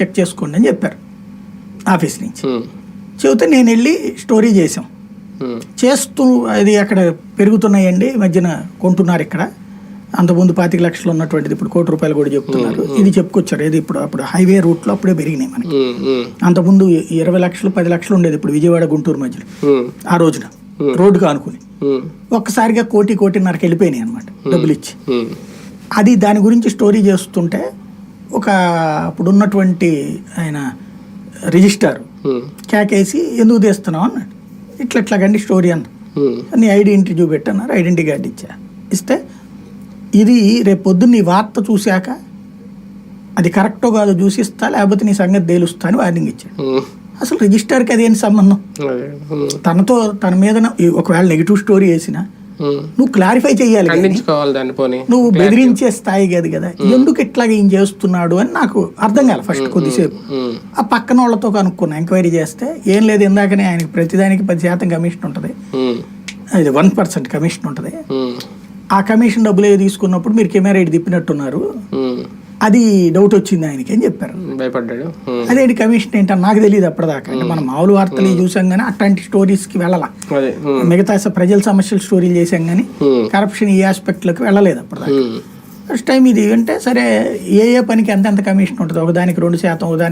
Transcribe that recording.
Check చేసుకోండి అని చెప్పారు ఆఫీస్ నుంచి. చెబితే నేను వెళ్ళి స్టోరీ చేసాం చేస్తూ అది అక్కడ పెరుగుతున్నాయండి ఈ మధ్యన కొంటున్నారు ఇక్కడ. అంతకుముందు పాతిక లక్షలు ఉన్నటువంటిది ఇప్పుడు కోటి రూపాయలు కూడా చెప్తున్నారు. ఇది చెప్పుకొచ్చారు. ఏది ఇప్పుడు అప్పుడు హైవే రూట్లో అప్పుడే పెరిగినాయి మనకి. అంతకుముందు ఇరవై లక్షలు పది లక్షలు ఉండేది ఇప్పుడు విజయవాడ గుంటూరు మధ్యలో. ఆ రోజున రోడ్డుకు ఆనుకుని ఒక్కసారిగా కోటి కోటిన్నరకు వెళ్ళిపోయినాయి అనమాట డబ్బులు ఇచ్చి. అది దాని గురించి స్టోరీ చేస్తుంటే ఒక అప్పుడు ఉన్నటువంటి ఆయన రిజిస్టార్. ఉమ్, కేకేసి ఎందుకు తీస్తున్నావు? అన్నాడు. ఇట్లా ఇట్లాగండి స్టోరీ అన్న. ఉమ్, నీ ఐడెంటిటీ చూపెట్టన్నారు ఐడెంటిటీ కార్డు ఇచ్చా. ఇస్తే ఇది రేపు పొద్దున్న నీ వార్త చూశాక అది కరెక్టో కాదో చూసిస్తా లేకపోతే నీ సంగతి తేలుస్తా అని వార్నింగ్ ఇచ్చాడు. ఉమ్, అసలు రిజిస్టర్కి అదేం. సంబంధం తనతో తన మీద ఒకవేళ నెగిటివ్ స్టోరీ వేసినా. నువ్వు క్లారిఫై చేయాలి నువ్వు బెదిరించే స్థాయి కాదు కదా. ఎందుకు ఇట్లాగ ఏం చేస్తున్నాడు అని నాకు అర్థం కాలే ఫస్ట్ కొద్దిసేపు. ఉమ్, ఆ పక్కన వాళ్ళతో కనుక్కున్నా ఎంక్వైరీ చేస్తే ఏం లేదు ఇందాకనే ఆయనకి ప్రతిదానికి పది శాతం కమిషన్ ఉంటుంది. అది వన్ పర్సెంట్ కమిషన్ ఉంటుంది. ఆ కమిషన్ డబ్బులు తీసుకున్నప్పుడు మీరు కెమెరా ఇటు తిప్పినట్టున్నారు. అది డౌట్ వచ్చింది ఆయనకి అని చెప్పారు. భయపడ్డాడు. అదేంటి కమిషన్ ఏంటని నాకు తెలియదు అప్పటిదాకా. అంటే మనం మామూలు వార్తలు చూసాం కానీ అట్లాంటి స్టోరీస్కి వెళ్ళాల? అదే ఉమ్, మిగతా ప్రజల సమస్యల స్టోరీలు చేసాం కానీ కరప్షన్ ఈ ఆస్పెక్ట్లోకి వెళ్ళలేదు అప్పటిదాకా. ఫస్ట్ టైం ఇది. అంటే సరే ఏ ఏ పనికి ఎంతెంత కమిషన్ ఉంటుంది ఒకదానికి రెండు శాతం ఒకదానికి